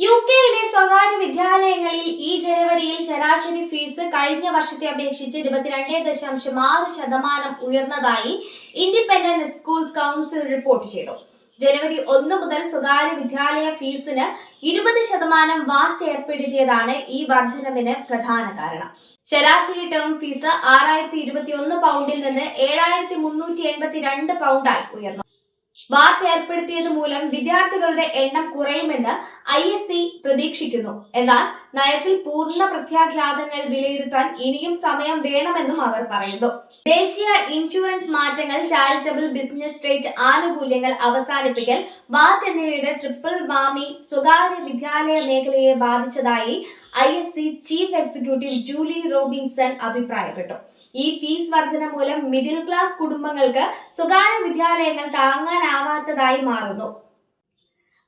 U കെയിലെ സ്വകാര്യ വിദ്യാലയങ്ങളിൽ ഈ ജനുവരിയിൽ ശരാശരി ഫീസ് കഴിഞ്ഞ വർഷത്തെ അപേക്ഷിച്ച് ഇരുപത്തിരണ്ട് ദശാംശം ആറ് ശതമാനം ഉയർന്നതായി ഇൻഡിപെൻഡന്റ് സ്കൂൾസ് കൗൺസിൽ റിപ്പോർട്ട് ചെയ്തു. ജനുവരി ഒന്ന് മുതൽ സ്വകാര്യ വിദ്യാലയ ഫീസിന് ഇരുപത് ശതമാനം വാറ്റ് ഏർപ്പെടുത്തിയതാണ് ഈ വർധനവിന് പ്രധാന കാരണം. ശരാശരി ടേം ഫീസ് ആറായിരത്തി ഇരുപത്തി ഒന്ന് പൗണ്ടിൽ നിന്ന് ഏഴായിരത്തി മുന്നൂറ്റി എൺപത്തി രണ്ട് പൗണ്ടായി ഉയർന്നു. വാറ്റ് ഏർപ്പെടുത്തിയത് മൂലം വിദ്യാർത്ഥികളുടെ എണ്ണം കുറയുമെന്ന് ഐ എസ് സി പ്രതീക്ഷിക്കുന്നു. എന്നാൽ നയത്തിൽ പൂർണ പ്രത്യാഘാതങ്ങൾ വിലയിരുത്താൻ ഇനിയും സമയം വേണമെന്നും അവർ പറയുന്നു. ദേശീയ ഇൻഷുറൻസ് മാറ്റങ്ങൾ ചാരിറ്റബിൾ ബിസിനസ് റേറ്റ് ആനുകൂല്യങ്ങൾ അവസാനിപ്പിക്കൽ വാറ്റ് എന്നിവയുടെ ട്രിപ്പിൾ വാമി സ്വകാര്യ വിദ്യാലയ മേഖലയെ ബാധിച്ചതായി I S C chief executive Julie Robinson അഭിപ്രായപ്പെട്ടു. ഈ ഫീസ് വർധന മൂലം മിഡിൽ ക്ലാസ് കുടുംബങ്ങൾക്ക് സ്വകാര്യ വിദ്യാലയങ്ങൾ താങ്ങാനാവാത്തതായി മാറുന്നു.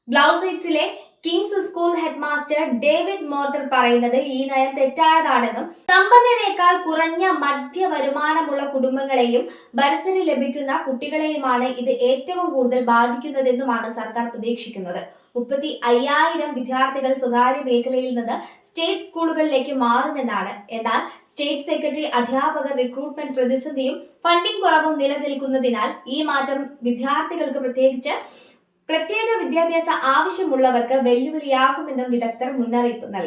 ബ്ലൗസൈറ്റ്സിലെ Kings school head master David Mortar പറയുന്നത് ഈ നയം തെറ്റായതാണെന്നും സമ്പന്നരേക്കാൾ കുറഞ്ഞ മധ്യ വരുമാനമുള്ള കുടുംബങ്ങളെയും ബരസന് ലഭിക്കുന്ന കുട്ടികളെയുമാണ് ഇത് ഏറ്റവും കൂടുതൽ ബാധിക്കുന്നതെന്നുമാണ് സർക്കാർ പ്രതീക്ഷിക്കുന്നത്. മുപ്പത്തി അയ്യായിരം വിദ്യാർത്ഥികൾ സ്വകാര്യ മേഖലയിൽ നിന്ന് സ്റ്റേറ്റ് സ്കൂളുകളിലേക്ക് മാറുമെന്നാണ്. എന്നാൽ സ്റ്റേറ്റ് സെക്രട്ടറി അധ്യാപകർ റിക്രൂട്ട്മെന്റ് പ്രതിസന്ധിയും ഫണ്ടിംഗ് കുറവും നിലനിൽക്കുന്നതിനാൽ ഈ മാറ്റം വിദ്യാർത്ഥികൾക്ക് പ്രത്യേകിച്ച് പ്രത്യേക വിദ്യാഭ്യാസ ആവശ്യമുള്ളവർക്ക് വെല്ലുവിളിയാകുമെന്നും വിദഗ്ധർ മുന്നറിയിപ്പ് നൽകുന്നു